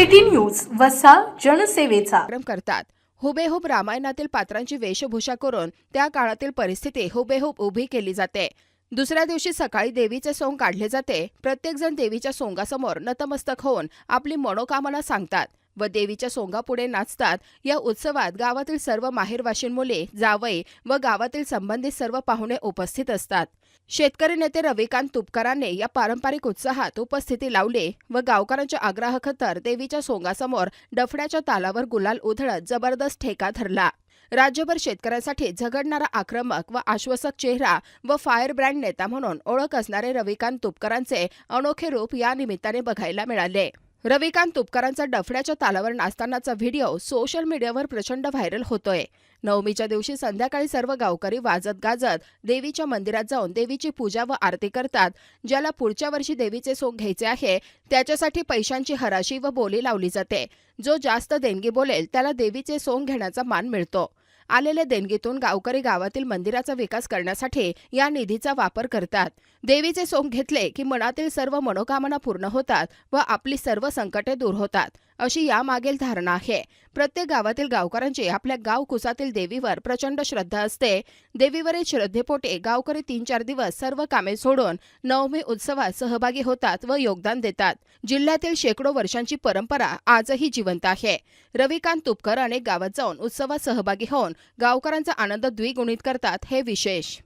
City news वसा जनसेवेचा. कार्यक्रम करतात. हुबेहूब रामायणातील पात्रांची वेशभूषा करून त्या काळातील परिस्थिती हुबेहूब उभी केली जाते. दुसऱ्या दिवशी सकाळी देवीचे सोंग काढले जाते. प्रत्येकजण देवीच्या सोंगासमोर नतमस्तक होऊन आपली मनोकामना सांगतात. व देवीच्या सोंगापुढे नाचतात. या उत्सवात गावातील सर्व माहेरवाशीन मुले जावई व गावातील संबंधित सर्व पाहुणे उपस्थित असतात. शेतकरी नेते रविकांत तुपकरांनी या पारंपरिक उत्साहात उपस्थिती लावली व गावकऱ्यांच्या आग्रहाखतर देवीच्या सोंगासमोर डफड्याच्या तालावर गुलाल उधळत जबरदस्त ठेका धरला. राज्यभर शेतकऱ्यांसाठी झगडणारा आक्रमक व आश्वासक चेहरा व फायर ब्रँड नेता म्हणून ओळख असणारे रविकांत तुपकरांचे अनोखे रूप या निमित्ताने बघायला मिळाले. रविकांत तुपकरांचा डफड्याच्या तालावर नाचतानाचा व्हिडिओ सोशल मीडियावर प्रचंड व्हायरल होतोय. नवमीच्या दिवशी संध्याकाळी सर्व गावकरी वाजत गाजत देवीच्या मंदिरात जाऊन देवीची पूजा व आरती करतात. ज्याला पुढच्या वर्षी देवीचे सोंग घ्यायचे आहे त्याच्यासाठी पैशांची हराशी व बोली लावली जाते. जो जास्त देणगी बोलेल त्याला देवीचे सोंग घेण्याचा मान मिळतो. आलेल्या देणगीतून गावकरी गावातील मंदिराचा विकास करण्यासाठी या निधीचा वापर करतात. देवीचे सोंग घेतले की मनातील सर्व मनोकामना पूर्ण होतात व आपली सर्व संकटे दूर होतात. अशी यामागील धारणा आहे. प्रत्येक गावातील गावकऱ्यांची आपल्या गाव कुसातील देवीवर प्रचंड श्रद्धा असते. देवीवरील श्रद्धेपोटे गावकरी तीन चार दिवस सर्व कामे सोडून नवमी उत्सवात सहभागी होतात व योगदान देतात. जिल्ह्यातील शेकडो वर्षांची परंपरा आजही जिवंत आहे. रविकांत तुपकर अनेक गावात जाऊन उत्सवात सहभागी होऊन गावकऱ्यांचा आनंद द्विगुणित करतात हे विशेष.